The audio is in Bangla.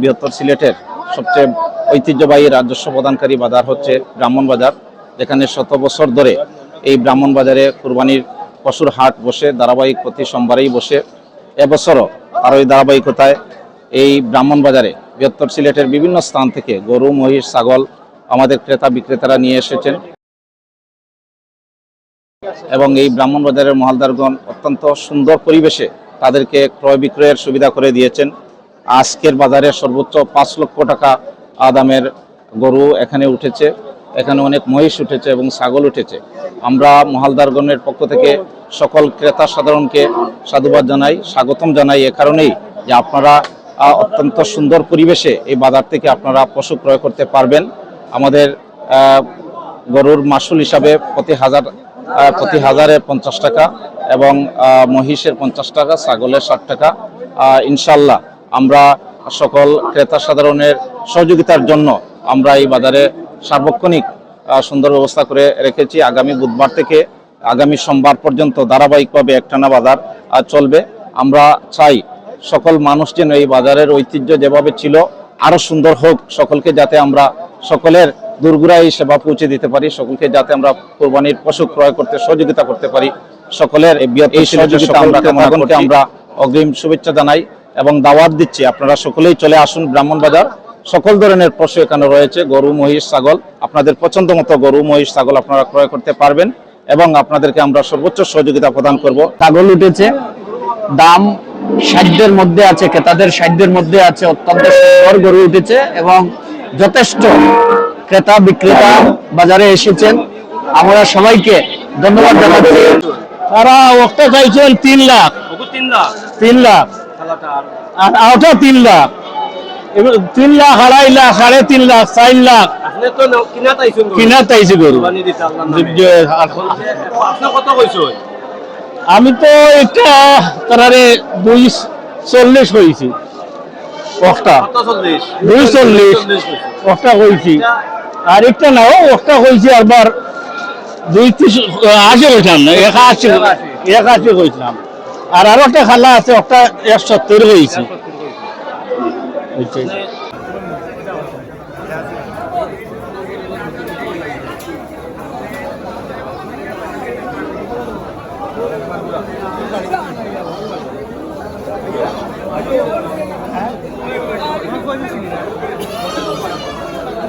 বৃহত্তর সিলেটের সবচেয়ে ঐতিহ্যবাহী রাজস্ব প্রদানকারী বাজার হচ্ছে ব্রাহ্মণবাজার যেখানে শত বছর ধরে এই ব্রাহ্মণবাজারে কুরবানির পশুর হাট বসে, ধারাবাহিক প্রতি সোমবারেই বসে। এবছরও আর ওই ধারাবাহিকতায় এই ব্রাহ্মণবাজারে বৃহত্তর সিলেটের বিভিন্ন স্থান থেকে গরু, মহিষ, ছাগল আমাদের ক্রেতা বিক্রেতারা নিয়ে এসেছেন। এবং এই ব্রাহ্মণ বাজারের মহালদারগণ অত্যন্ত সুন্দর পরিবেশে তাদেরকে ক্রয় বিক্রয়ের সুবিধা করে দিয়েছেন। আজকের বাজারে সর্বোচ্চ পাঁচ লক্ষ টাকা আদামের গরু এখানে উঠেছে। এখানে অনেক মহিষ উঠেছে এবং ছাগল উঠেছে। আমরা মহালদারগণের পক্ষ থেকে সকল ক্রেতা সাধারণকে সাধুবাদ জানাই, স্বাগতম জানাই এ কারণেই যে আপনারা অত্যন্ত সুন্দর পরিবেশে এই বাজার থেকে আপনারা পশু ক্রয় করতে পারবেন। আমাদের গরুর মাসুল হিসাবে প্রতি হাজার প্রতি হাজারে পঞ্চাশ টাকা এবং মহিষের পঞ্চাশ টাকা, ছাগলের ষাট টাকা। ইনশাল্লাহ আমরা সকল ক্রেতা সাধারণের সহযোগিতার জন্য আমরা এই বাজারে সার্বক্ষণিক সুন্দর ব্যবস্থা করে রেখেছি। আগামী বুধবার থেকে আগামী সোমবার পর্যন্ত ধারাবাহিকভাবে একটানা বাজার চলবে। আমরা চাই সকল মানুষ যেন এই বাজারের ঐতিহ্য যেভাবে ছিল আরও সুন্দর হোক। সকলকে যাতে আমরা সকলের দূরগুড়াই সেবা পৌঁছে দিতে পারি সকলকে যাতে আমরা কোরবানির পশু ক্রয় করতে সহযোগিতা করতে পারি। সকলের এই এই সহযোগিতা আমরা আমরা অগ্রিম শুভেচ্ছা জানাই এবং দাওয়াত দিচ্ছি। আপনারা সকলেই চলে আসুন ব্রাহ্মণ বাজার। সকল ধরনের পশু এখানে রয়েছে গরু মহিষ ছাগল। আপনাদের পছন্দ মতো গরু মহিষ ছাগল আপনারা ক্রয় করতে পারবেন এবং আপনাদেরকে আমরা সর্বোচ্চ সহযোগিতা প্রদান করব। ছাগল উঠেছে। দাম সাধ্যের মধ্যে আছে ক্রেতাদের সাধ্যের মধ্যে আছে। অত্যন্ত সুন্দর গরু উঠেছে এবং যথেষ্ট ক্রেতা বিক্রেতা বাজারে এসেছেন। আমরা সবাইকে ধন্যবাদ জানাচ্ছি। তারা ওটা চাইছেন তিন লাখ। তিন লাখ। আর ওটা তিন লাখ। তিন লাখ আড়াই লাখ সাড়ে তিন লাখ চার লাখ। কিনা চাইছি গরু। আমি তো এটা তারারে দুই চল্লিশ হয়েছি একটা দুই চল্লিশ? একটা হয়েছি আর একটা নাও একটা হয়েছি আবার দুই ত্রিশ আশি হয়েছিলাম না এক আশি এক আশি হয়েছিলাম আর আরও একটা খালা আছে একটা এক সত্তর হয়েছি।